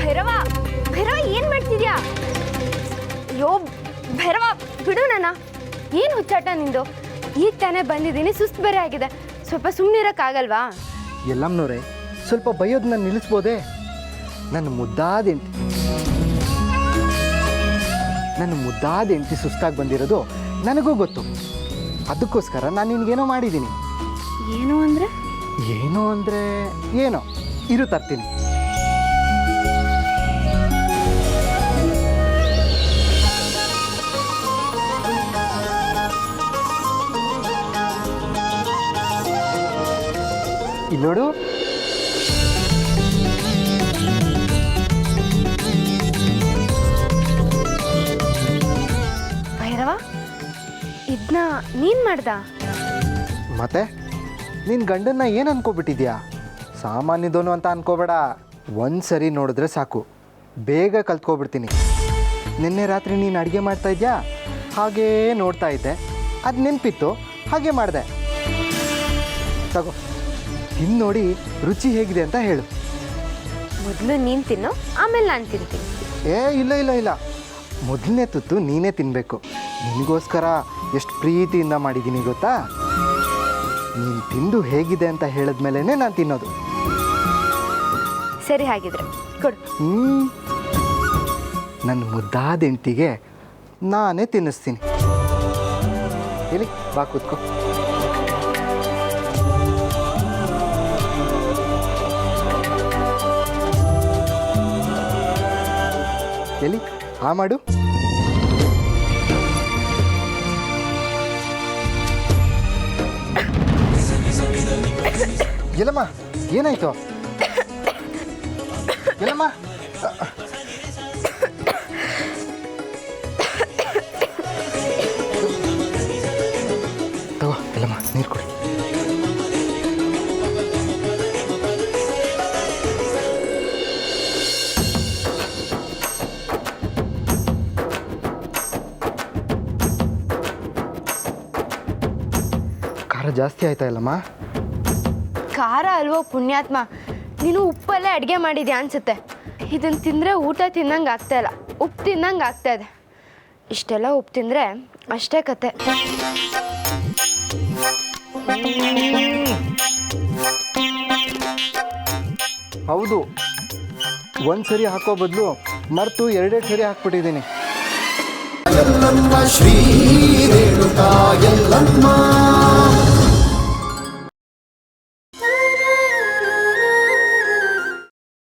ಭೈರವ ಭೈರವ ಏನ್ ಮಾಡ್ತಿದ್ಯಾ? ಅಯ್ಯೋ ಭೈರವ ಬಿಡು ನನ್ನ ಏನು ಹುಚ್ಚಾಟ ನಿಂದು? ಈಗ ತಾನೇ ಬಂದಿದ್ದೀನಿ ಸುಸ್ತು ಬೇರೆ ಆಗಿದೆ. ಸ್ವಲ್ಪ ಸುಮ್ಮನಿರಕ್ಕಾಗಲ್ವಾ ಎಲ್ಲಮ್ಮನವ್ರೆ ಸ್ವಲ್ಪ ಬೈಯೋದನ್ನ ನಿಲ್ಲಿಸ್ಬೋದೇ? ನನ್ನ ಮುದ್ದಾದ ಹೆಂಡ್ತಿ. ನನ್ನ ಮುದ್ದಾದ ಹೆಂಡ್ತಿ ಸುಸ್ತಾಗಿ ಬಂದಿರೋದು ನನಗೂ ಗೊತ್ತು. ಅದಕ್ಕೋಸ್ಕರ ನಾನು ನಿನಗೇನೋ ಮಾಡಿದ್ದೀನಿ. ಏನು ಅಂದರೆ? ಏನು ಅಂದರೆ ಏನೋ? ಇರು ತರ್ತೀನಿ. ಇಲ್ಲೋಡು ಭೈರವ ಇದನ್ನ ನೀನ್ ಮಾಡ್ದ? ಮತ್ತೆ? ನಿನ್ನ ಗಂಡನ್ನ ಏನು ಅನ್ಕೋಬಿಟ್ಟಿದ್ಯಾ? ಸಾಮಾನ್ಯದೋನು ಅಂತ ಅನ್ಕೋಬೇಡ. ಒಂದು ಸರಿ ನೋಡಿದ್ರೆ ಸಾಕು. ಬೇಗ ಕಲ್ತ್ಕೊಬಿಡ್ತೀನಿ. ನಿನ್ನೆ ರಾತ್ರಿ ನೀನು ಅಡುಗೆ ಮಾಡ್ತಾ ಇದೆಯಾ? ಹಾಗೇ ನೋಡ್ತಾ ಇದ್ದೆ. ಅದು ನೆನಪಿತ್ತು. ಹಾಗೆ ಮಾಡಿದೆ. ತಗೋ. ತಿಂದು ನೋಡಿ ರುಚಿ ಹೇಗಿದೆ ಅಂತ ಹೇಳು. ಮೊದಲು ನೀನು ತಿನ್ನು ಆಮೇಲೆ ನಾನು ತಿಂತೀನಿ. ಏ ಇಲ್ಲ ಇಲ್ಲ ಇಲ್ಲ. ಮೊದಲನೇ ತುತ್ತು ನೀನೇ ತಿನ್ನಬೇಕು ನಿನಗೋಸ್ಕರ ಎಷ್ಟು ಪ್ರೀತಿಯಿಂದ ಮಾಡಿದ್ದೀನಿ ಗೊತ್ತಾ? ನೀನು ತಿಂದು ಹೇಗಿದೆ ಅಂತ ಹೇಳಿದ್ಮೇಲೇ ನಾನು ತಿನ್ನೋದು. ಸರಿ ಹಾಗಿದ್ರೆ, ಕೊಡು. ನನ್ನ ಮುದ್ದಾದ ಹೆಂಡ್ತಿಗೆ ನಾನೇ ತಿನ್ನಿಸ್ತೀನಿ. ಹೇಳಿ ಬಾ, ಕೂತ್ಕೋ. ಎಲ್ಲಿ? ಆ ಮಾಡು. ಎಲ್ಲಮ್ಮ, ಏನಾಯ್ತು? ಎಲ್ಲಮ್ಮ ತಗೋ ಎಲ್ಲಮ್ಮ ನೀರು ಕೊಡಿ ಖಾರ ಜಾಸ್ತಿ ಆಯ್ತಾ ಇಲ್ಲಮ್ಮ ಖಾರ ಅಲ್ವೋ ಪುಣ್ಯಾತ್ಮ ನೀನು ಉಪ್ಪಲ್ಲೇ ಅಡುಗೆ ಮಾಡಿದ್ಯಾ ಅನಿಸುತ್ತೆ. ಇದನ್ನು ತಿಂದರೆ ಊಟ ತಿನ್ನಂಗೆ ಆಗ್ತಾ ಇಲ್ಲ. ಉಪ್ಪು ತಿನ್ನಂಗೆ ಆಗ್ತಾ ಇದೆ. ಇಷ್ಟೆಲ್ಲ ಉಪ್ಪು ತಿಂದರೆ ಅಷ್ಟೇ ಕತೆ. ಹೌದು. ಒಂದು ಸರಿ ಹಾಕೋ ಬದಲು ಮರ್ತು ಎರಡೇ ಸರಿ ಹಾಕ್ಬಿಟ್ಟಿದ್ದೀನಿ. ಎಲ್ಲಮ್ಮ ಶ್ರೀ ರೇಣುಕಾ ಎಲ್ಲಮ್ಮ.